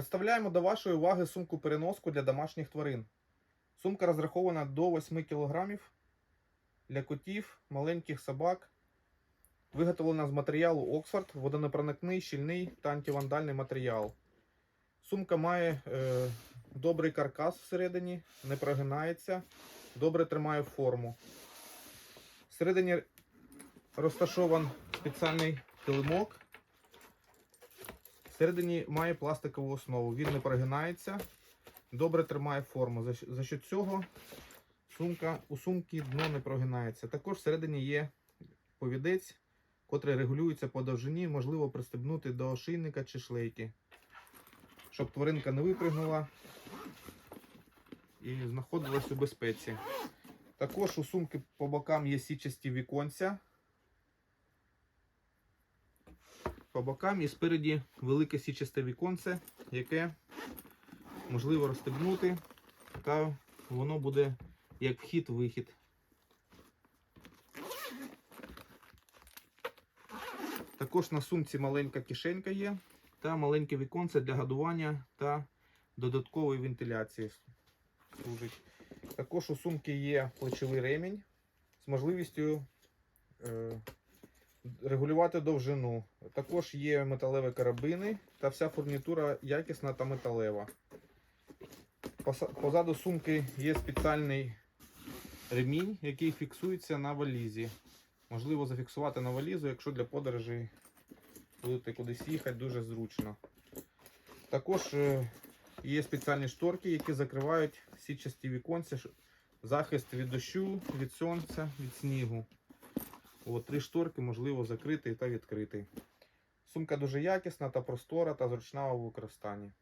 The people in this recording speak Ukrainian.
Представляємо до вашої уваги сумку-переноску для домашніх тварин. Сумка розрахована до 8 кг для котів, маленьких собак. Виготовлена з матеріалу Оксфорд, водонепроникний, щільний та антивандальний матеріал. Сумка має е, добрий каркас всередині, не прогинається, добре тримає форму. Всередині розташован спеціальний килимок. Всередині має пластикову основу. Він не прогинається, добре тримає форму. За, що цього сумка, у сумки дно не прогинається. Також всередині є повідець, котрий регулюється по довжині, можливо пристебнути до ошейника чи шлейки, щоб тваринка не випригнула і знаходилась у безпеці. Також у сумки по бокам є січасті віконця. По бокам і спереді велике січасте віконце, яке можливо розстебнути, та воно буде як вхід-вихід. Також на сумці маленька кишенька є та маленьке віконце для годування та додаткової вентиляції служить. Також у сумки є плечовий ремінь з можливістю е, регулювати довжину. Також є металеві карабини та вся фурнітура якісна та металева. Позаду сумки є спеціальний ремінь, який фіксується на валізі. Можливо зафіксувати на валізу, якщо для подорожей будете кудись їхати, дуже зручно. Також е, є спеціальні шторки, які закривають сітчасті віконця, ш- захист від дощу, від сонця, від снігу. От, три шторки можливо закрити та відкрити. Сумка дуже якісна та простора та зручна у використанні.